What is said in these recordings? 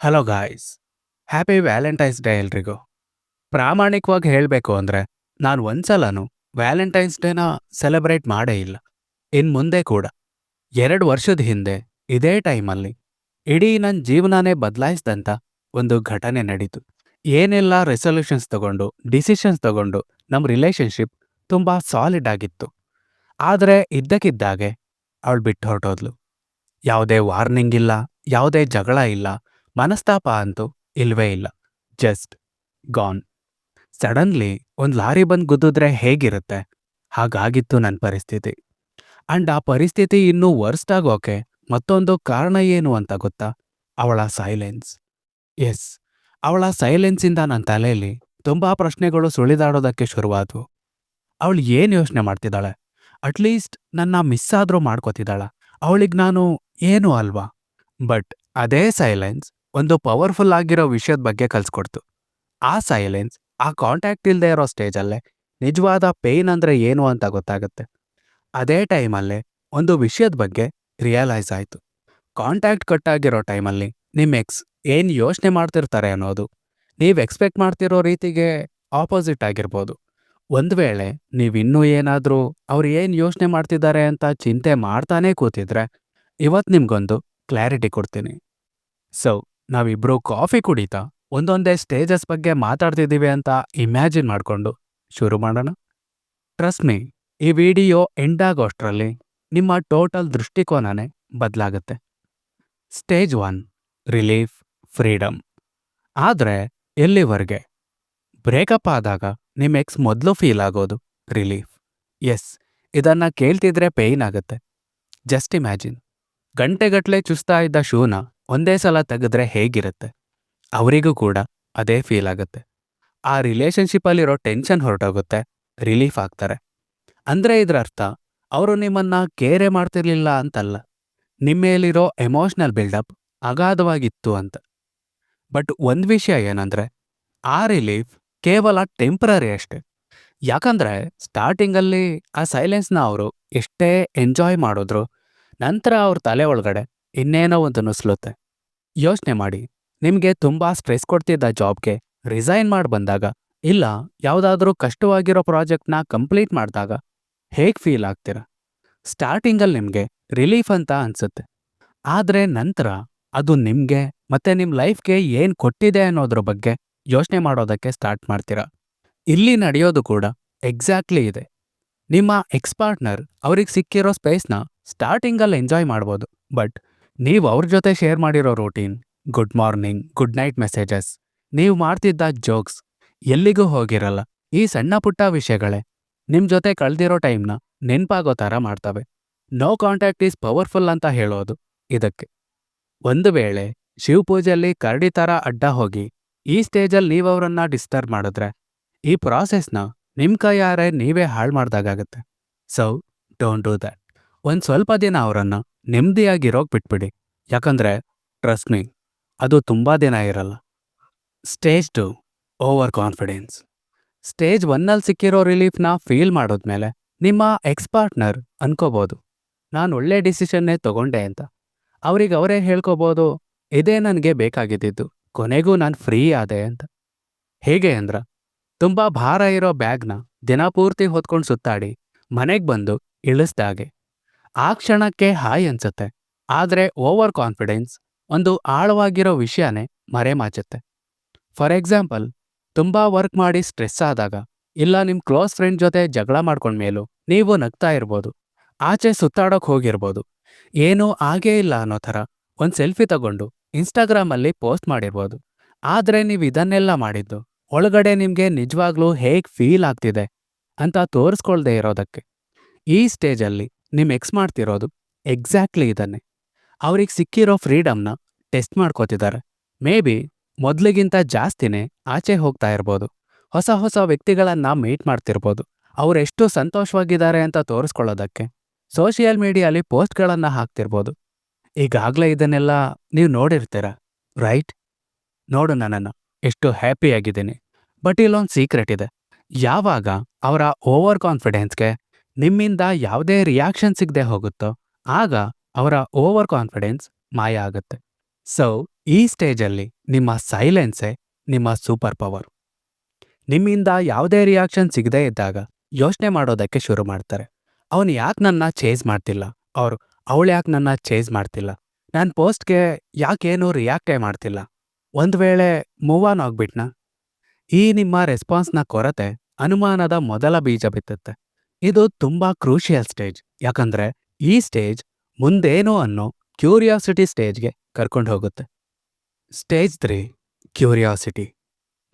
Hello guys happy Valentine's day ಎಲ್ರಿಗೂ. ಪ್ರಾಮಾಣಿಕವಾಗಿ ಹೇಳಬೇಕು ಅಂದರೆ, ನಾನು ಒಂದ್ಸಲನೂ ವ್ಯಾಲೆಂಟೈನ್ಸ್ ಡೇನ ಸೆಲೆಬ್ರೇಟ್ ಮಾಡೇ ಇಲ್ಲ. ಇನ್ನು ಮುಂದೆ ಕೂಡ. ಎರಡು ವರ್ಷದ ಹಿಂದೆ, ಇದೇ ಟೈಮಲ್ಲಿ, ಇಡೀ ನನ್ನ ಜೀವನನೇ ಬದಲಾಯಿಸಿದಂಥ ಒಂದು ಘಟನೆ ನಡೀತು. ಏನೆಲ್ಲ ರೆಸೊಲ್ಯೂಷನ್ಸ್ ತಗೊಂಡು ಡಿಸಿಷನ್ಸ್ ತಗೊಂಡು ನಮ್ಮ ರಿಲೇಷನ್ಶಿಪ್ ತುಂಬ ಸಾಲಿಡ್ ಆಗಿತ್ತು. ಆದರೆ ಇದ್ದಕ್ಕಿದ್ದಾಗೆ, ಅವಳು ಬಿಟ್ಟು ಹೊರಟೋದ್ಲು. ಯಾವುದೇ ವಾರ್ನಿಂಗ್ ಇಲ್ಲ, ಯಾವುದೇ ಜಗಳ ಇಲ್ಲ ಮನಸ್ತಾಪ ಅಂತೂ ಇಲ್ವೇ ಇಲ್ಲ. Just gone. ಸಡನ್ಲಿ ಒಂದು ಲಾರಿ ಬಂದು ಗುದ್ದಿದ್ರೆ ಹೇಗಿರುತ್ತೆ? ಹಾಗಾಗಿತ್ತು ನನ್ನ ಪರಿಸ್ಥಿತಿ. ಅಂಡ್ ಆ ಪರಿಸ್ಥಿತಿ ಇನ್ನೂ ವರ್ಸ್ಟ್ ಆಗೋಕೆ ಮತ್ತೊಂದು ಕಾರಣ ಏನು ಅಂತ ಗೊತ್ತಾ? ಅವಳ ಸೈಲೆನ್ಸ್ ಎಸ್ ಅವಳ ಸೈಲೆನ್ಸಿಂದ ನನ್ನ ತಲೆಯಲ್ಲಿ ತುಂಬಾ ಪ್ರಶ್ನೆಗಳು ಸುಳಿದಾಡೋದಕ್ಕೆ ಶುರುವಾದವು. ಅವಳು ಏನು ಯೋಚನೆ ಮಾಡ್ತಿದ್ದಾಳೆ? ಅಟ್ಲೀಸ್ಟ್ ನನ್ನ ಮಿಸ್ ಆದರೂ ಮಾಡ್ಕೋತಿದ್ದಾಳ. ಅವಳಿಗೆ ನಾನು ಏನು ಅಲ್ವಾ? ಬಟ್ ಅದೇ ಸೈಲೆನ್ಸ್ ಒಂದು ಪವರ್ಫುಲ್ ಆಗಿರೋ ವಿಷಯದ ಬಗ್ಗೆ ಕಲ್ಸ್ಕೊಡ್ತು. ಆ ಸೈಲೆನ್ಸ್ ಆ ಕಾಂಟ್ಯಾಕ್ಟ್ ಇಲ್ಲದೆ ಇರೋ ಸ್ಟೇಜಲ್ಲೇ ನಿಜವಾದ ಪೇಯ್ನ್ ಅಂದ್ರೆ ಏನು ಅಂತ ಗೊತ್ತಾಗುತ್ತೆ. ಅದೇ ಟೈಮಲ್ಲೇ ಒಂದು ವಿಷಯದ ಬಗ್ಗೆ ರಿಯಲೈಸ್ ಆಯಿತು. ಕಾಂಟ್ಯಾಕ್ಟ್ ಕಟ್ ಆಗಿರೋ ಟೈಮಲ್ಲಿ ನಿಮ್ಮ ಎಕ್ಸ್ ಏನು ಯೋಚನೆ ಮಾಡ್ತಿರ್ತಾರೆ ಅನ್ನೋದು, ನೀವು ಎಕ್ಸ್ಪೆಕ್ಟ್ ಮಾಡ್ತಿರೋ ರೀತಿಗೆ ಆಪೋಸಿಟ್ ಆಗಿರ್ಬೋದು. ಒಂದು ವೇಳೆ ನೀವಿನ್ನೂ ಏನಾದರೂ ಅವ್ರು ಏನು ಯೋಚನೆ ಮಾಡ್ತಿದ್ದಾರೆ ಅಂತ ಚಿಂತೆ ಮಾಡ್ತಾನೇ ಕೂತಿದ್ರೆ ಇವತ್ತು ನಿಮಗೊಂದು ಕ್ಲಾರಿಟಿ ಕೊಡ್ತೀನಿ. ಸೊ ನಾವಿಬ್ರು ಕಾಫಿ ಕುಡಿತಾ ಒಂದೊಂದೇ ಸ್ಟೇಜಸ್ ಬಗ್ಗೆ ಮಾತಾಡ್ತಿದ್ದೀವಿ ಅಂತ ಇಮ್ಯಾಜಿನ್ ಮಾಡಿಕೊಂಡು ಶುರು ಮಾಡೋಣ. ಟ್ರಸ್ಟ್ ಮೀ ಈ ವಿಡಿಯೋ ಎಂಡ್ ಆಗೋಷ್ಟರಲ್ಲಿ ನಿಮ್ಮ ಟೋಟಲ್ ದೃಷ್ಟಿಕೋನನೇ ಬದಲಾಗುತ್ತೆ. ಸ್ಟೇಜ್ ಒನ್ ರಿಲೀಫ್ ಫ್ರೀಡಮ್ ಆದರೆ ಎಲ್ಲಿವರೆಗೆ? ಬ್ರೇಕಪ್ ಆದಾಗ ನಿಮ್ಮ ಎಕ್ಸ್ ಮೊದಲು ಫೀಲ್ ಆಗೋದು ರಿಲೀಫ್ ಎಸ್ ಇದನ್ನ ಕೇಳ್ತಿದ್ರೆ ಪೇಯ್ನ್ ಆಗುತ್ತೆ. ಜಸ್ಟ್ ಇಮ್ಯಾಜಿನ್ ಗಂಟೆಗಟ್ಟಲೆ ಚುಸ್ತಾ ಇದ್ದ ಶೂನ ಒಂದೇ ಸಲ ತೆಗೆದ್ರೆ ಹೇಗಿರುತ್ತೆ? ಅವರಿಗೂ ಕೂಡ ಅದೇ ಫೀಲ್ ಆಗುತ್ತೆ. ಆ ರಿಲೇಷನ್ಶಿಪ್ಪಲ್ಲಿರೋ ಟೆನ್ಷನ್ ಹೊರಟೋಗುತ್ತೆ ರಿಲೀಫ್ ಆಗ್ತಾರೆ. ಅಂದ್ರೆ ಇದರ ಅರ್ಥ, ಅವರು ನಿಮ್ಮನ್ನ ಕೇರೆ ಮಾಡ್ತಿರ್ಲಿಲ್ಲ ಅಂತಲ್ಲ. ನಿಮ್ಮೇಲಿರೋ ಎಮೋಷನಲ್ ಬಿಲ್ಡಪ್ ಅಗಾಧವಾಗಿತ್ತು ಅಂತ. ಬಟ್ ಒಂದು ವಿಷಯ ಏನಂದ್ರೆ, ಆ ರಿಲೀಫ್ ಕೇವಲ ಟೆಂಪ್ರರಿ ಅಷ್ಟೆ. ಯಾಕಂದರೆ ಸ್ಟಾರ್ಟಿಂಗಲ್ಲಿ ಆ ಸೈಲೆನ್ಸ್ನ ಅವರು ಎಷ್ಟೇ ಎಂಜಾಯ್ ಮಾಡಿದ್ರು, ನಂತರ ಅವ್ರ ತಲೆ ಒಳಗಡೆ ಇನ್ನೇನೋ ಒಂದು ನುಸ್ಲುತ್ತೆ ಯೋಚನೆ ಮಾಡಿ. ನಿಮಗೆ ತುಂಬಾ ಸ್ಟ್ರೆಸ್ ಕೊಡ್ತಿದ್ದ ಜಾಬ್ಗೆ ರಿಸೈನ್ ಮಾಡಿ ಬಂದಾಗ, ಇಲ್ಲ, ಯಾವುದಾದ್ರೂ ಕಷ್ಟವಾಗಿರೋ ಪ್ರಾಜೆಕ್ಟ್ನ ಕಂಪ್ಲೀಟ್ ಮಾಡಿದಾಗ ಹೇಗ್ ಫೀಲ್ ಆಗ್ತೀರ? ಸ್ಟಾರ್ಟಿಂಗಲ್ಲಿ ನಿಮಗೆ ರಿಲೀಫ್ ಅಂತ ಅನ್ಸುತ್ತೆ. ಆದ್ರೆ ನಂತರ ಅದು ನಿಮಗೆ ಮತ್ತೆ ನಿಮ್ಮ ಲೈಫ್ಗೆ ಏನು ಕೊಟ್ಟಿದೆ ಅನ್ನೋದ್ರ ಬಗ್ಗೆ ಯೋಚನೆ ಮಾಡೋದಕ್ಕೆ ಸ್ಟಾರ್ಟ್ ಮಾಡ್ತೀರಾ? ಇಲ್ಲಿ ನಡೆಯೋದು ಕೂಡ ಎಕ್ಸಾಕ್ಟ್ಲಿ ಇದೆ. ನಿಮ್ಮ ಎಕ್ಸ್ ಪಾರ್ಟ್ನರ್ ಅವ್ರಿಗೆ ಸಿಕ್ಕಿರೋ ಸ್ಪೇಸ್ನ ಸ್ಟಾರ್ಟಿಂಗಲ್ಲಿ ಎಂಜಾಯ್ ಮಾಡ್ಬೋದು. ಬಟ್ ನೀವು ಅವ್ರ ಜೊತೆ ಶೇರ್ ಮಾಡಿರೋ routine good morning good night messages ನೀವು ಮಾಡ್ತಿದ್ದ ಜೋಕ್ಸ್ ಎಲ್ಲಿಗೂ ಹೋಗಿರಲ್ಲ. ಈ ಸಣ್ಣ ಪುಟ್ಟ ವಿಷಯಗಳೇ ನಿಮ್ ಜೊತೆ ಕಳ್ದಿರೋ ಟೈಮ್ನ ನೆನ್ಪಾಗೋ ಥರ ಮಾಡ್ತವೆ. ನೋ ಕಾಂಟ್ಯಾಕ್ಟ್ ಈಸ್ ಪವರ್ಫುಲ್ ಅಂತ ಹೇಳೋದು ಇದಕ್ಕೆ. ಒಂದು ವೇಳೆ ಶಿವಪೂಜೆಯಲ್ಲಿ ಕರಡಿ ಥರ ಅಡ್ಡ ಹೋಗಿ ಈ ಸ್ಟೇಜಲ್ಲಿ ನೀವವರನ್ನ ಡಿಸ್ಟರ್ಬ್ ಮಾಡಿದ್ರೆ ಈ ಪ್ರಾಸೆಸ್ನ ನಿಮ್ ಕೈಯಾರೆ ನೀವೇ ಹಾಳು ಮಾಡ್ದಾಗತ್ತೆ ಸೊ ಡೋಂಟ್ ಡೂ ದ್ಯಾಟ್ ಒಂದು ಸ್ವಲ್ಪ ದಿನ ಅವರನ್ನ ನೆಮ್ಮದಿಯಾಗಿರೋಕ್ ಬಿಟ್ಬಿಡಿ. ಯಾಕಂದ್ರೆ ಟ್ರಸ್ಟ್ ಮೀ ಅದು ತುಂಬಾ ದಿನ ಇರಲ್ಲ. Stage two over confidence stage ಒನ್ನಲ್ಲಿ ಸಿಕ್ಕಿರೋ ರಿಲೀಫ್ನ ಫೀಲ್ ಮಾಡೋದ್ಮೇಲೆ ನಿಮ್ಮ ಎಕ್ಸ್ ಪಾರ್ಟ್ನರ್ ಅನ್ಕೋಬೋದು, ನಾನು ಒಳ್ಳೆ ಡಿಸಿಷನ್ನೇ ತಗೊಂಡೆ ಅಂತ. ಅವ್ರಿಗೆ ಅವರೇ ಹೇಳ್ಕೋಬೋದು, ಇದೇ ನನಗೆ ಬೇಕಾಗಿದ್ದಿದ್ದು, ಕೊನೆಗೂ ನಾನು ಫ್ರೀ ಆದೆ ಅಂತ. ಹೇಗೆ ಅಂದ್ರ, ತುಂಬಾ ಭಾರ ಇರೋ ಬ್ಯಾಗ್ನ ದಿನಪೂರ್ತಿ ಹೊತ್ಕೊಂಡು ಸುತ್ತಾಡಿ, ಮನೆಗೆ ಬಂದು ಇಳಿಸ್ದಾಗೆ. ಆ ಕ್ಷಣಕ್ಕೆ ಹಾಯ್ ಅನ್ಸುತ್ತೆ. ಆದ್ರೆ ಓವರ್ ಕಾನ್ಫಿಡೆನ್ಸ್ ಒಂದು ಆಳವಾಗಿರೋ ವಿಷಯನೇ ಮರೆಮಾಚುತ್ತೆ. ಫಾರ್ ಎಕ್ಸಾಂಪಲ್, ತುಂಬಾ ವರ್ಕ್ ಮಾಡಿ ಸ್ಟ್ರೆಸ್ ಆದಾಗ ಇಲ್ಲ ನಿಮ್ ಕ್ಲೋಸ್ ಫ್ರೆಂಡ್ ಜೊತೆ ಜಗಳ ಮಾಡ್ಕೊಂಡ್ಮೇಲೂ ನೀವು ನಗ್ತಾ ಇರ್ಬೋದು, ಆಚೆ ಸುತ್ತಾಡೋಕ್ ಹೋಗಿರ್ಬೋದು, ಏನೂ ಆಗೇ ಇಲ್ಲ ಅನ್ನೋ ಥರ ಒಂದು ಸೆಲ್ಫಿ ತಗೊಂಡು ಇನ್ಸ್ಟಾಗ್ರಾಮಲ್ಲಿ ಪೋಸ್ಟ್ ಮಾಡಿರ್ಬೋದು. ಆದ್ರೆ ನೀವು ಇದನ್ನೆಲ್ಲ ಮಾಡಿದ್ದು ಒಳಗಡೆ ನಿಮಗೆ ನಿಜವಾಗ್ಲೂ ಹೇಗ್ ಫೀಲ್ ಆಗ್ತಿದೆ ಅಂತ ತೋರಿಸ್ಕೊಳ್ದೇ ಇರೋದಕ್ಕೆ. ಈ ಸ್ಟೇಜಲ್ಲಿ ನಿಮ್ ಎಕ್ಸ್ ಮಾಡ್ತಿರೋದು ಎಕ್ಸಾಕ್ಟ್ಲಿ ಇದನ್ನೇ ಅವ್ರಿಗೆ ಸಿಕ್ಕಿರೋ ಫ್ರೀಡಮ್ನ ಟೆಸ್ಟ್ ಮಾಡ್ಕೋತಿದ್ದಾರೆ ಮೇ ಬಿ ಮೊದ್ಲಿಗಿಂತ ಜಾಸ್ತಿನೇ ಆಚೆ ಹೋಗ್ತಾ ಇರ್ಬೋದು. ಹೊಸ ಹೊಸ ವ್ಯಕ್ತಿಗಳನ್ನ ಮೀಟ್ ಮಾಡ್ತಿರ್ಬೋದು. ಅವರೆಷ್ಟು ಸಂತೋಷವಾಗಿದ್ದಾರೆ ಅಂತ ತೋರಿಸ್ಕೊಳ್ಳೋದಕ್ಕೆ. ಸೋಷಿಯಲ್ ಮೀಡಿಯಾಲಿ ಪೋಸ್ಟ್ಗಳನ್ನ ಹಾಕ್ತಿರ್ಬೋದು. ಈಗಾಗ್ಲೇ ಇದನ್ನೆಲ್ಲ ನೀವು ನೋಡಿರ್ತೀರ? ರೈಟ್ ನೋಡು ನನ್ನನ್ನು. ಎಷ್ಟು ಹ್ಯಾಪಿಯಾಗಿದ್ದೀನಿ ಬಟ್ ಇಲ್ಲೊಂದು ಸೀಕ್ರೆಟ್ ಇದೆ. ಯಾವಾಗ ಅವರ ಓವರ್ ಕಾನ್ಫಿಡೆನ್ಸ್ಗೆ ನಿಮ್ಮಿಂದ ಯಾವುದೇ ರಿಯಾಕ್ಷನ್ ಸಿಗದೆ ಹೋಗುತ್ತೋ, ಆಗ ಅವರ ಓವರ್ ಕಾನ್ಫಿಡೆನ್ಸ್ ಮಾಯ ಆಗುತ್ತೆ. ಸೊ ಈ ಸ್ಟೇಜಲ್ಲಿ ನಿಮ್ಮ ಸೈಲೆನ್ಸೇ ನಿಮ್ಮ ಸೂಪರ್ ಪವರ್ ನಿಮ್ಮಿಂದ ಯಾವುದೇ ರಿಯಾಕ್ಷನ್ ಸಿಗದೇ ಇದ್ದಾಗ ಯೋಚನೆ ಮಾಡೋದಕ್ಕೆ ಶುರು ಮಾಡ್ತಾರೆ. ಅವನು ಯಾಕೆ ನನ್ನ ಚೇಸ್ ಮಾಡ್ತಿಲ್ಲ? ಅವ್ರು, ಅವಳು ಯಾಕೆ ನನ್ನ ಚೇಸ್ ಮಾಡ್ತಿಲ್ಲ? ನನ್ನ ಪೋಸ್ಟ್ಗೆ ಯಾಕೇನು ರಿಯಾಕ್ಟೇ ಮಾಡ್ತಿಲ್ಲ? ಒಂದು ವೇಳೆ ಮೂವ್ ಆನ್ ಆಗ್ಬಿಟ್ನಾ? ಈ ನಿಮ್ಮ ರೆಸ್ಪಾನ್ಸ್ನ ಕೊರತೆ ಅನುಮಾನದ ಮೊದಲ ಬೀಜ ಬಿತ್ತುತ್ತೆ. ಇದು ತುಂಬಾ ಕ್ರೂಷಿಯಲ್ ಸ್ಟೇಜ್ ಯಾಕಂದ್ರೆ ಈ ಸ್ಟೇಜ್ ಮುಂದೇನೋ ಅನ್ನೋ ಕ್ಯೂರಿಯಾಸಿಟಿ ಸ್ಟೇಜ್ಗೆ ಕರ್ಕೊಂಡು ಹೋಗುತ್ತೆ. ಸ್ಟೇಜ್ ತ್ರೀ ಕ್ಯೂರಿಯಾಸಿಟಿ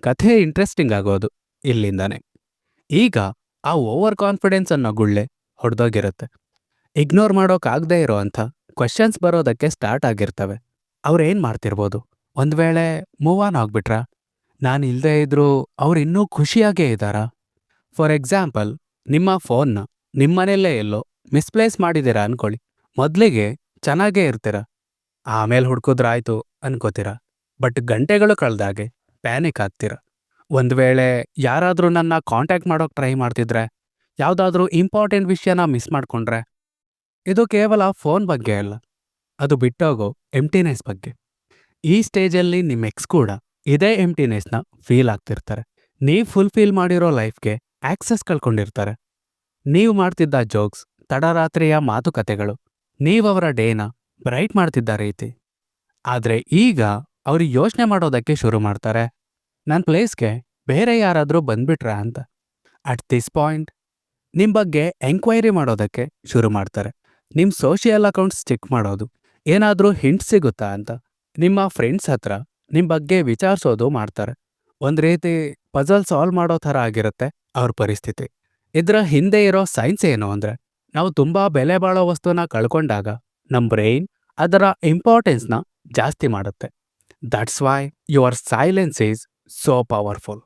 ಕಥೆ ಇಂಟ್ರೆಸ್ಟಿಂಗ್ ಆಗೋದು ಇಲ್ಲಿಂದಾನೆ. ಈಗ ಆ ಓವರ್ ಕಾನ್ಫಿಡೆನ್ಸ್ ಅನ್ನೋ ಗುಳ್ಳೆ ಹೊಡೆದೋಗಿರುತ್ತೆ. ಇಗ್ನೋರ್ ಮಾಡೋಕ್ಕಾಗದೇ ಇರೋ ಅಂಥ ಕ್ವೆಶನ್ಸ್ ಬರೋದಕ್ಕೆ ಸ್ಟಾರ್ಟ್ ಆಗಿರ್ತವೆ. ಅವ್ರೇನು ಮಾಡ್ತಿರ್ಬೋದು? ಒಂದ್ ವೇಳೆ ಮೂವ್ ಆನ್ ಆಗ್ಬಿಟ್ರಾ? ನಾನು ಇಲ್ಲದೇ ಇದ್ರೂ ಅವ್ರು ಇನ್ನೂ ಖುಷಿಯಾಗೇ ಇದ್ದಾರಾ? ಫಾರ್ ಎಕ್ಸಾಂಪಲ್ ನಿಮ್ಮ ಫೋನ್ನ ನಿಮ್ಮನೆಯಲ್ಲೇ ಎಲ್ಲೋ ಮಿಸ್ಪ್ಲೇಸ್ ಮಾಡಿದ್ದೀರಾ ಅನ್ಕೊಳ್ಳಿ. ಮೊದಲಿಗೆ ಚೆನ್ನಾಗೇ ಇರ್ತೀರ? ಆಮೇಲೆ ಹುಡ್ಕುದ್ರಾಯ್ತು ಅನ್ಕೋತೀರ? ಬಟ್ ಗಂಟೆಗಳು ಕಳೆದಾಗೆ ಪ್ಯಾನಿಕ್ ಆಗ್ತೀರ? ಒಂದ್ ವೇಳೆ ಯಾರಾದರೂ ನನ್ನ ಕಾಂಟ್ಯಾಕ್ಟ್ ಮಾಡೋಕೆ ಟ್ರೈ ಮಾಡ್ತಿದ್ರೆ, ಯಾವುದಾದ್ರೂ ಇಂಪಾರ್ಟೆಂಟ್ ವಿಷಯನ ಮಿಸ್ ಮಾಡ್ಕೊಂಡ್ರೆ, ಇದು ಕೇವಲ ಫೋನ್ ಬಗ್ಗೆ ಅಲ್ಲ, ಅದು ಬಿಟ್ಟೋಗೋ ಎಂಟಿನೆಸ್ ಬಗ್ಗೆ. ಈ ಸ್ಟೇಜಲ್ಲಿ ನಿಮ್ಮ ಎಕ್ಸ್ ಕೂಡ ಇದೇ ಎಂಟಿನೆಸ್ನ ಫೀಲ್ ಆಗ್ತಿರ್ತಾರೆ. ನೀವು ಫುಲ್ಫಿಲ್ ಮಾಡಿರೋ ಲೈಫ್ಗೆ ಆಕ್ಸೆಸ್ ಕಳ್ಕೊಂಡಿರ್ತಾರೆ. ನೀವು ಮಾಡ್ತಿದ್ದ ಜೋಕ್ಸ್ ತಡರಾತ್ರಿಯ ಮಾತುಕತೆಗಳು ನೀವವರ ಡೇನ ಬ್ರೈಟ್ ಮಾಡ್ತಿದ್ದ ರೀತಿ. ಆದ್ರೆ ಈಗ ಅವರು ಯೋಚನೆ ಮಾಡೋದಕ್ಕೆ ಶುರು ಮಾಡ್ತಾರೆ. ನನ್ನ ಪ್ಲೇಸ್ಗೆ ಬೇರೆ ಯಾರಾದರೂ ಬಂದ್ಬಿಟ್ರಾ ಅಂತ. ಅಟ್ ದಿಸ್ ಪಾಯಿಂಟ್ ನಿಮ್ಮ ಬಗ್ಗೆ ಎಂಕ್ವೈರಿ ಮಾಡೋದಕ್ಕೆ ಶುರು ಮಾಡ್ತಾರೆ. ನಿಮ್ಮ ಸೋಷಿಯಲ್ ಅಕೌಂಟ್ಸ್ ಚೆಕ್ ಮಾಡೋದು, ಏನಾದ್ರೂ ಹಿಂಟ್ ಸಿಗುತ್ತಾ ಅಂತ. ನಿಮ್ಮ ಫ್ರೆಂಡ್ಸ್ ಹತ್ರ ನಿಮ್ಮ ಬಗ್ಗೆ ವಿಚಾರಿಸೋದು ಮಾಡ್ತಾರೆ. ಒಂದ್ ರೀತಿ ಪಜಲ್ ಸಾಲ್ವ್ ಮಾಡೋ ಥರ ಆಗಿರುತ್ತೆ ಅವ್ರ ಪರಿಸ್ಥಿತಿ. ಇದರ ಹಿಂದೆ ಇರೋ ಸೈನ್ಸ್ ಏನು ಅಂದ್ರೆ, ನಾವು ತುಂಬಾ ಬೆಲೆ ಬಾಳೋ ವಸ್ತುನ ಕಳ್ಕೊಂಡಾಗ ನಮ್ಮ ಬ್ರೈನ್ ಅದರ ಇಂಪಾರ್ಟೆನ್ಸ್ನ ಜಾಸ್ತಿ ಮಾಡುತ್ತೆ. That's why your silence is so powerful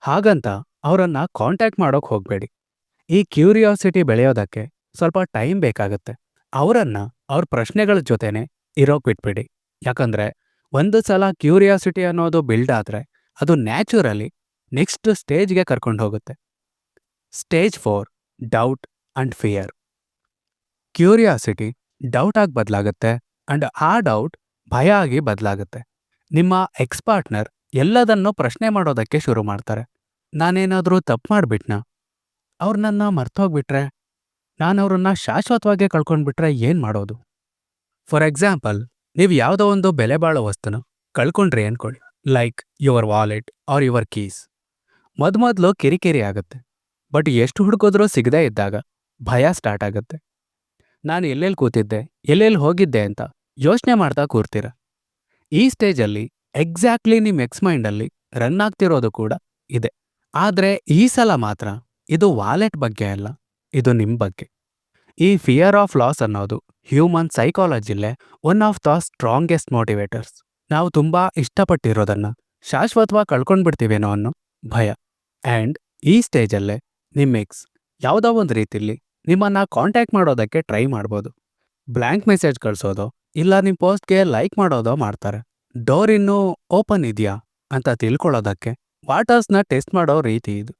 ಹಾಗಂತ ಅವರನ್ನ ಕಾಂಟ್ಯಾಕ್ಟ್ ಮಾಡೋಕೆ ಹೋಗ್ಬೇಡಿ. ಈ ಕ್ಯೂರಿಯಾಸಿಟಿ ಬೆಳೆಯೋದಕ್ಕೆ ಸ್ವಲ್ಪ ಟೈಮ್ ಬೇಕಾಗುತ್ತೆ. ಅವರನ್ನ ಅವ್ರ ಪ್ರಶ್ನೆಗಳ ಜೊತೆನೆ ಇರೋಕೆ ಬಿಟ್ಬಿಡಿ. ಯಾಕಂದ್ರೆ, ಒಂದು ಸಲ ಕ್ಯೂರಿಯಾಸಿಟಿ ಅನ್ನೋದು ಬಿಲ್ಡ್ ಆದ್ರೆ ಅದು ನ್ಯಾಚುರಲಿ ನೆಕ್ಸ್ಟ್ ಸ್ಟೇಜ್ಗೆ ಕರ್ಕೊಂಡು ಹೋಗುತ್ತೆ. Stage four, doubt and fear. Curiosity doubt ಆಗಿ ಬದಲಾಗುತ್ತೆ ಅಂಡ್ ಆ ಡೌಟ್ ಭಯ ಆಗಿ ಬದಲಾಗುತ್ತೆ. ನಿಮ್ಮ ಎಕ್ಸ್ ಪಾರ್ಟ್ನರ್ ಎಲ್ಲದನ್ನೂ ಪ್ರಶ್ನೆ ಮಾಡೋದಕ್ಕೆ ಶುರು ಮಾಡ್ತಾರೆ. ನಾನೇನಾದರೂ ತಪ್ಪು ಮಾಡಿಬಿಟ್ನ? ಅವ್ರು ನನ್ನ ಮರ್ತೋಗ್ಬಿಟ್ರೆ? ನಾನು ಅವ್ರನ್ನ ಶಾಶ್ವತವಾಗಿ ಕಳ್ಕೊಂಡ್ಬಿಟ್ರೆ ಏನು ಮಾಡೋದು? ಫಾರ್ ಎಕ್ಸಾಂಪಲ್, ನೀವು ಯಾವುದೋ ಒಂದು ಬೆಲೆ ಬಾಳೋ ವಸ್ತುನ ಕಳ್ಕೊಂಡ್ರಿ ಅನ್ಕೊಳ್ಳಿ. Like your wallet or your keys ಮೊದ್ಮೊದ್ಲು ಕಿರಿಕಿರಿ ಆಗುತ್ತೆ. ಬಟ್ ಎಷ್ಟು ಹುಡುಕಿದ್ರೂ ಸಿಗದೇ ಇದ್ದಾಗ ಭಯ ಸ್ಟಾರ್ಟ್ ಆಗುತ್ತೆ. ನಾನು ಎಲ್ಲೆಲ್ಲಿ ಕೂತಿದ್ದೆ, ಎಲ್ಲೆಲ್ಲಿ ಹೋಗಿದ್ದೆ ಅಂತ ಯೋಚನೆ ಮಾಡ್ತಾ ಕೂರ್ತೀರ. ಈ ಸ್ಟೇಜಲ್ಲಿ ಎಕ್ಸಾಕ್ಟ್ಲಿ ನಿಮ್ಮ ಎಕ್ಸ್ ಮೈಂಡಲ್ಲಿ ರನ್ ಆಗ್ತಿರೋದು ಕೂಡ ಇದೆ. ಆದರೆ ಈ ಸಲ ಮಾತ್ರ ಇದು ವಾಲೆಟ್ ಬಗ್ಗೆ ಅಲ್ಲ, ಇದು ನಿಮ್ಮ ಬಗ್ಗೆ. ಈ ಫಿಯರ್ ಆಫ್ ಲಾಸ್ ಅನ್ನೋದು human ಸೈಕಾಲಜಿಲೇ one of the strongest motivators ನಾವು ತುಂಬಾ ಇಷ್ಟಪಟ್ಟಿರೋದನ್ನ ಶಾಶ್ವತವಾಗಿ ಕಳ್ಕೊಂಡ್ಬಿಡ್ತೀವೇನೋ ಅನ್ನೋ ಭಯ. ಆ್ಯಂಡ್ ಈ ಸ್ಟೇಜಲ್ಲೇ ನಿಮ್ಮ ಎಕ್ಸ್ ಯಾವುದೋ ಒಂದು ರೀತಿಲಿ ನಿಮ್ಮನ್ನ ಕಾಂಟ್ಯಾಕ್ಟ್ ಮಾಡೋದಕ್ಕೆ ಟ್ರೈ ಮಾಡ್ಬೋದು. ಬ್ಲ್ಯಾಂಕ್ ಮೆಸೇಜ್ ಕಳ್ಸೋದೋ ಇಲ್ಲ ನಿಮ್ಮ ಪೋಸ್ಟ್ಗೆ ಲೈಕ್ ಮಾಡೋದೋ ಮಾಡ್ತಾರೆ. ಡೋರ್ ಇನ್ನೂ ಓಪನ್ ಇದೆಯಾ ಅಂತ ತಿಳ್ಕೊಳ್ಳೋದಕ್ಕೆ ವಾಟರ್ಸ್ನ ಟೆಸ್ಟ್ ಮಾಡೋ ರೀತಿ ಇದು.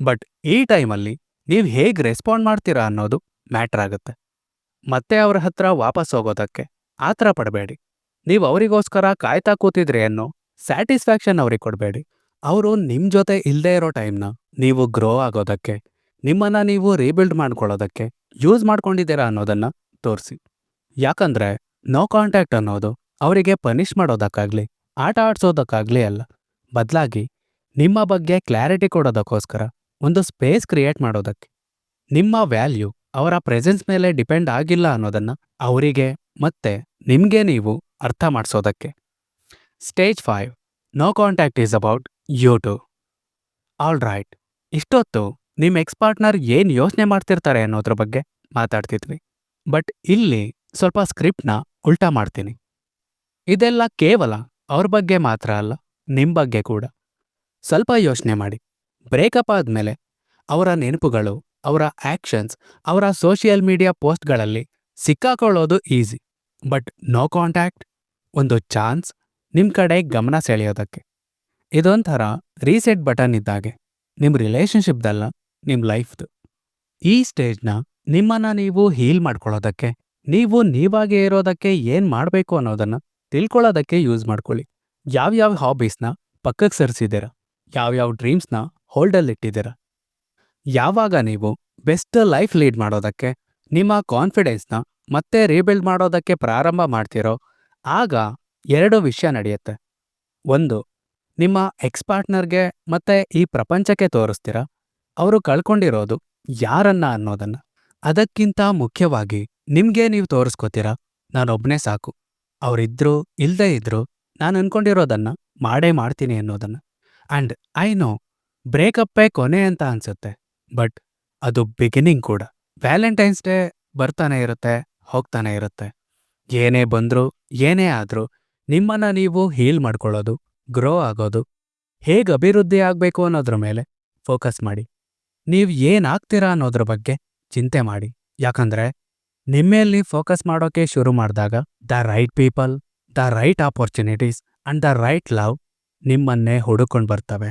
ಬಟ್ ಈ ಟೈಮಲ್ಲಿ ನೀವು ಹೇಗೆ ರೆಸ್ಪಾಂಡ್ ಮಾಡ್ತೀರಾ ಅನ್ನೋದು ಮ್ಯಾಟ್ರ್ ಆಗುತ್ತೆ. ಮತ್ತೆ ಅವ್ರ ಹತ್ರ ವಾಪಸ್ ಹೋಗೋದಕ್ಕೆ ಆತರ ಪಡಬೇಡಿ. ನೀವು ಅವರಿಗೋಸ್ಕರ ಕಾಯ್ತಾ ಕೂತಿದ್ರೆ ಅನ್ನೋ ಸ್ಯಾಟಿಸ್ಫ್ಯಾಕ್ಷನ್ ಅವ್ರಿಗೆ ಕೊಡಬೇಡಿ. ಅವರು ನಿಮ್ಮ ಜೊತೆ ಇಲ್ಲದೆ ಇರೋ ಟೈಮ್ನ ನೀವು ಗ್ರೋ ಆಗೋದಕ್ಕೆ, ನಿಮ್ಮನ್ನ ನೀವು ರೀಬಿಲ್ಡ್ ಮಾಡ್ಕೊಳ್ಳೋದಕ್ಕೆ ಯೂಸ್ ಮಾಡ್ಕೊಂಡಿದ್ದೀರಾ ಅನ್ನೋದನ್ನ ತೋರಿಸಿ. ಯಾಕಂದ್ರೆ ನೋ ಕಾಂಟ್ಯಾಕ್ಟ್ ಅನ್ನೋದು ಅವರಿಗೆ ಪನಿಷ್ ಮಾಡೋದಕ್ಕಾಗ್ಲಿ, ಆಟ ಆಡ್ಸೋದಕ್ಕಾಗ್ಲಿ ಅಲ್ಲ. ಬದಲಾಗಿ ನಿಮ್ಮ ಬಗ್ಗೆ ಕ್ಲಾರಿಟಿ ಕೊಡೋದಕ್ಕೋಸ್ಕರ ಒಂದು ಸ್ಪೇಸ್ ಕ್ರಿಯೇಟ್ ಮಾಡೋದಕ್ಕೆ. ನಿಮ್ಮ ವ್ಯಾಲ್ಯೂ ಅವರ ಪ್ರೆಸೆನ್ಸ್ ಮೇಲೆ ಡಿಪೆಂಡ್ ಆಗಿಲ್ಲ ಅನ್ನೋದನ್ನ ಅವರಿಗೆ ಮತ್ತೆ ನಿಮಗೆ ನೀವು ಅರ್ಥ ಮಾಡಿಸೋದಕ್ಕೆ. Stage five no contact is about you too all right ಇಷ್ಟೊತ್ತು ನಿಮ್ಮ ಎಕ್ಸ್ ಪಾರ್ಟ್ನರ್ ಏನ್ ಯೋಚನೆ ಮಾಡ್ತಿರ್ತಾರೆ ಅನ್ನೋದ್ರ ಬಗ್ಗೆ ಮಾತಾಡ್ತಿದ್ವಿ. ಬಟ್ ಇಲ್ಲಿ ಸ್ವಲ್ಪ ಸ್ಕ್ರಿಪ್ಟ್ನ ಉಲ್ಟಾ ಮಾಡ್ತೀನಿ. ಇದೆಲ್ಲ ಕೇವಲ ಅವ್ರ ಬಗ್ಗೆ ಮಾತ್ರ ಅಲ್ಲ ನಿಮ್ಮ ಬಗ್ಗೆ ಕೂಡ. ಸ್ವಲ್ಪ ಯೋಚನೆ ಮಾಡಿ. ಬ್ರೇಕಪ್ ಆದಮೇಲೆ ಅವರ ನೆನಪುಗಳು, ಅವರ ಆಕ್ಷನ್ಸ್ ಅವರ ಸೋಷಿಯಲ್ ಮೀಡಿಯಾ ಪೋಸ್ಟ್ಗಳಲ್ಲಿ ಸಿಕ್ಕಾಕೊಳ್ಳೋದು ಈಸಿ ಬಟ್ ನೋ ಕಾಂಟ್ಯಾಕ್ಟ್ ಒಂದು ಚಾನ್ಸ್ ನಿಮ್ಮ ಕಡೆ ಗಮನ ಸೆಳೆಯೋದಕ್ಕೆ. ಇದೊಂಥರ ರೀಸೆಟ್ ಬಟನ್ ಇದ್ದಾಗೆ. ನಿಮ್ಮ ರಿಲೇಷನ್ಶಿಪ್ದಲ್ಲ ನಿಮ್ಮ ಲೈಫ್ದು. ಈ ಸ್ಟೇಜ್ನ ನಿಮ್ಮನ್ನ ನೀವು ಹೀಲ್ ಮಾಡ್ಕೊಳ್ಳೋದಕ್ಕೆ, ನೀವು ನೀವಾಗೇ ಇರೋದಕ್ಕೆ ಏನು ಮಾಡಬೇಕು ಅನ್ನೋದನ್ನ ತಿಳ್ಕೊಳ್ಳೋದಕ್ಕೆ ಯೂಸ್ ಮಾಡ್ಕೊಳ್ಳಿ. ಯಾವ್ಯಾವ ಹಾಬೀಸ್ನ ಪಕ್ಕಕ್ಕೆ ಸರಿಸಿದ್ದೀರ, ಯಾವ್ಯಾವ ಡ್ರೀಮ್ಸ್ನ ಹೋಲ್ಡಲ್ಲಿಟ್ಟಿದ್ದೀರ ಯಾವಾಗ ನೀವು ಬೆಸ್ಟ್ ಲೈಫ್ ಲೀಡ್ ಮಾಡೋದಕ್ಕೆ, ನಿಮ್ಮ ಕಾನ್ಫಿಡೆನ್ಸ್ನ ಮತ್ತೆ ರೀಬಿಲ್ಡ್ ಮಾಡೋದಕ್ಕೆ ಪ್ರಾರಂಭ ಮಾಡ್ತಿರೋ ಆಗ ಎರಡು ವಿಷಯ ನಡೆಯುತ್ತೆ. ಒಂದು, ನಿಮ್ಮ ಎಕ್ಸ್ ಪಾರ್ಟ್ನರ್ಗೆ ಮತ್ತೆ ಈ ಪ್ರಪಂಚಕ್ಕೆ ತೋರಿಸ್ತೀರ? ಅವರು ಕಳ್ಕೊಂಡಿರೋದು ಯಾರನ್ನ ಅನ್ನೋದನ್ನ. ಅದಕ್ಕಿಂತ ಮುಖ್ಯವಾಗಿ ನಿಮಗೆ ನೀವು ತೋರಿಸ್ಕೋತೀರಾ? ನಾನೊಬ್ಬನೇ ಸಾಕು. ಅವರಿದ್ರು ಇಲ್ಲದೇ ಇದ್ರು ನಾನು ಅನ್ಕೊಂಡಿರೋದನ್ನ ಮಾಡೇ ಮಾಡ್ತೀನಿ ಅನ್ನೋದನ್ನ. ಅಂಡ್ ಐ ನೋ, ಬ್ರೇಕಪ್ಪೇ ಕೊನೆ ಅಂತ ಅನ್ಸುತ್ತೆ. ಬಟ್ ಅದು ಬಿಗಿನಿಂಗ್ ಕೂಡ. ವ್ಯಾಲೆಂಟೈನ್ಸ್ ಡೇ ಬರ್ತಾನೆ ಇರುತ್ತೆ, ಹೋಗ್ತಾನೆ ಇರುತ್ತೆ. ಏನೇ ಬಂದ್ರು ಏನೇ ಆದ್ರೂ ನಿಮ್ಮನ್ನ ನೀವು ಹೀಲ್ ಮಾಡ್ಕೊಳ್ಳೋದು ಗ್ರೋ ಆಗೋದು, ಹೇಗೆ ಅಭಿವೃದ್ಧಿ ಆಗಬೇಕು ಅನ್ನೋದ್ರ ಮೇಲೆ ಫೋಕಸ್ ಮಾಡಿ. ನೀವು ಏನಾಗ್ತೀರಾ ಅನ್ನೋದ್ರ ಬಗ್ಗೆ ಚಿಂತೆ ಮಾಡಿ. ಯಾಕಂದ್ರೆ ನಿಮ್ಮೇಲ್ ನೀವು ಫೋಕಸ್ ಮಾಡೋಕೆ ಶುರು ಮಾಡಿದಾಗ the right people the right opportunities and the right love ನಿಮ್ಮನ್ನೇ ಹುಡುಕೊಂಡು ಬರ್ತವೆ.